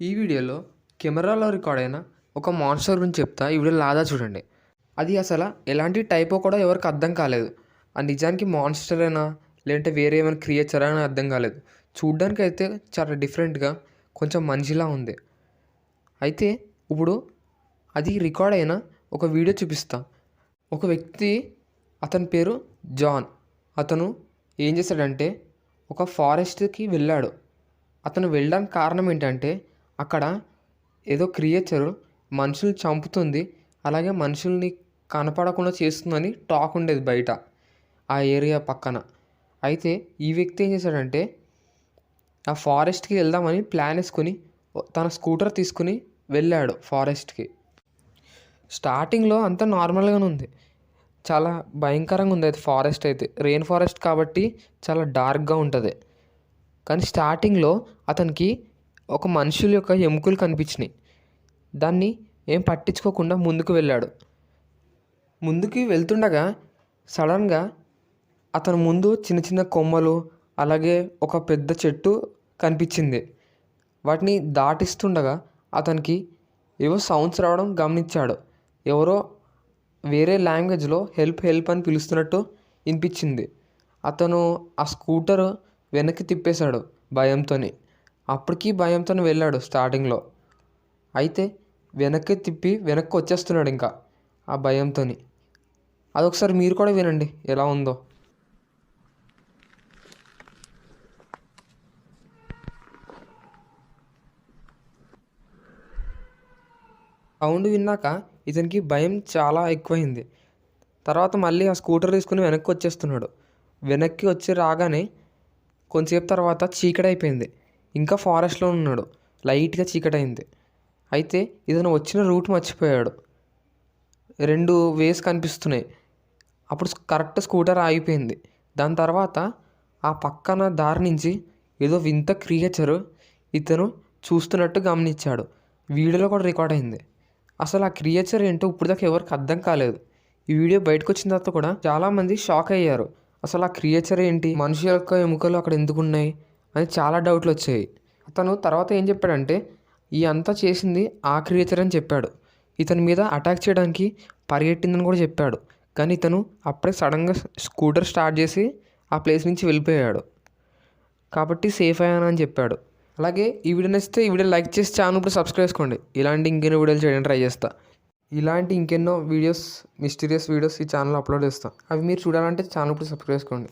ఈ వీడియోలో కెమెరాలో రికార్డ్ అయిన ఒక మాన్స్టర్ గురించి చెప్తా. ఈ వీడియో లాదా చూడండి. అది అసలు ఎలాంటి టైపో కూడా ఎవరికి అర్థం కాలేదు. ఆ నిజానికి మాన్స్టర్ అయినా లేదంటే వేరే ఏమైనా క్రియేచర్ అని అర్థం కాలేదు. చూడ్డానికి అయితే చాలా డిఫరెంట్గా కొంచెం మనిషిలా ఉంది. అయితే ఇప్పుడు అది రికార్డ్ అయిన ఒక వీడియో చూపిస్తా. ఒక వ్యక్తి అతని పేరు జాన్. అతను ఏం చేశాడంటే ఒక ఫారెస్ట్కి వెళ్ళాడు. అతను వెళ్ళడానికి కారణం ఏంటంటే అక్కడ ఏదో క్రియేచర్ మనుషుల్ని చంపుతుంది. అలాగే మనుషుల్ని కనపడకుండా చేస్తుందని టాక్ ఉండేది బయట ఆ ఏరియా పక్కన. అయితే ఈ వ్యక్తి ఏం చేశాడంటే ఆ ఫారెస్ట్కి వెళ్దామని ప్లాన్ వేసుకుని తన స్కూటర్ తీసుకుని వెళ్ళాడు ఫారెస్ట్కి స్టార్టింగ్లో అంతా నార్మల్గానే ఉంది. చాలా భయంకరంగా ఉంది అయితే ఫారెస్ట్ అయితే. రెయిన్ ఫారెస్ట్ కాబట్టి చాలా డార్క్గా ఉంటుంది. కానీ స్టార్టింగ్లో అతనికి ఒక మనుషుల యొక్క ఎముకలు కనిపించినాయి. దాన్ని ఏం పట్టించుకోకుండా ముందుకు వెళ్ళాడు. ముందుకి వెళ్తుండగా సడన్గా అతను ముందు చిన్న చిన్న కొమ్మలు అలాగే ఒక పెద్ద చెట్టు కనిపించింది. వాటిని దాటిస్తుండగా అతనికి ఏవో సౌండ్స్ రావడం గమనించాడు. ఎవరో వేరే లాంగ్వేజ్లో హెల్ప్ హెల్ప్ అని పిలుస్తున్నట్టు వినిపించింది. అతను ఆ స్కూటర్ వెనక్కి తిప్పేశాడు భయంతోనే. అప్పటికీ భయంతో వెళ్ళాడు స్టార్టింగ్లో. అయితే వెనక్కి తిప్పి వెనక్కి వచ్చేస్తున్నాడు ఇంకా ఆ భయంతో అదొకసారి మీరు కూడా వినండి ఎలా ఉందో. సౌండ్ విన్నాక ఇతనికి భయం చాలా ఎక్కువైంది. తర్వాత మళ్ళీ ఆ స్కూటర్ తీసుకుని వెనక్కి వచ్చేస్తున్నాడు. వెనక్కి వచ్చి రాగానే కొంతసేపు తర్వాత చీకటైపోయింది ఇంకా ఫారెస్ట్లో ఉన్నాడు. లైట్గా చీకటైంది. అయితే ఇతను వచ్చిన రూట్ మర్చిపోయాడు. రెండు వేస్ కనిపిస్తున్నాయి. అప్పుడు కరెక్ట్ స్కూటర్ ఆగిపోయింది. దాని తర్వాత ఆ పక్కన దారి నుంచి ఏదో వింత క్రియేచరు ఇతను చూస్తున్నట్టు గమనించాడు. వీడియోలో కూడా రికార్డ్ అయింది. అసలు ఆ క్రియేచర్ ఏంటో ఇప్పుడు దాకా ఎవరికి అర్థం కాలేదు. ఈ వీడియో బయటకు వచ్చిన తర్వాత కూడా చాలామంది షాక్ అయ్యారు. అసలు ఆ క్రియేచర్ ఏంటి? మనుషుల యొక్క ఎముకలు అక్కడ ఎందుకు ఉన్నాయి? అని చాలా డౌట్లు వచ్చాయి. అతను తర్వాత ఏం చెప్పాడంటే ఈ అంతా చేసింది ఆ క్రియేచర్ అని చెప్పాడు. ఇతని మీద అటాక్ చేయడానికి పరిగెట్టిందని కూడా చెప్పాడు. కానీ ఇతను అప్పుడే సడన్గా స్కూటర్ స్టార్ట్ చేసి ఆ ప్లేస్ నుంచి వెళ్ళిపోయాడు. కాబట్టి సేఫ్ అయ్యానని చెప్పాడు. అలాగే ఈ వీడియో నచ్చితే ఈ వీడియో లైక్ చేసి ఛానల్ ఇప్పుడు సబ్స్క్రైబ్ చేసుకోండి. ఇలాంటి ఇంకెన్నో వీడియోలు చేయడానికి ట్రై చేస్తా. ఇలాంటి ఇంకెన్నో వీడియోస్ మిస్టీరియస్ వీడియోస్ ఈ ఛానల్ అప్లోడ్ చేస్తాను అవి మీరు చూడాలంటే ఛానల్ ఇప్పుడు సబ్స్క్రైబ్ చేసుకోండి.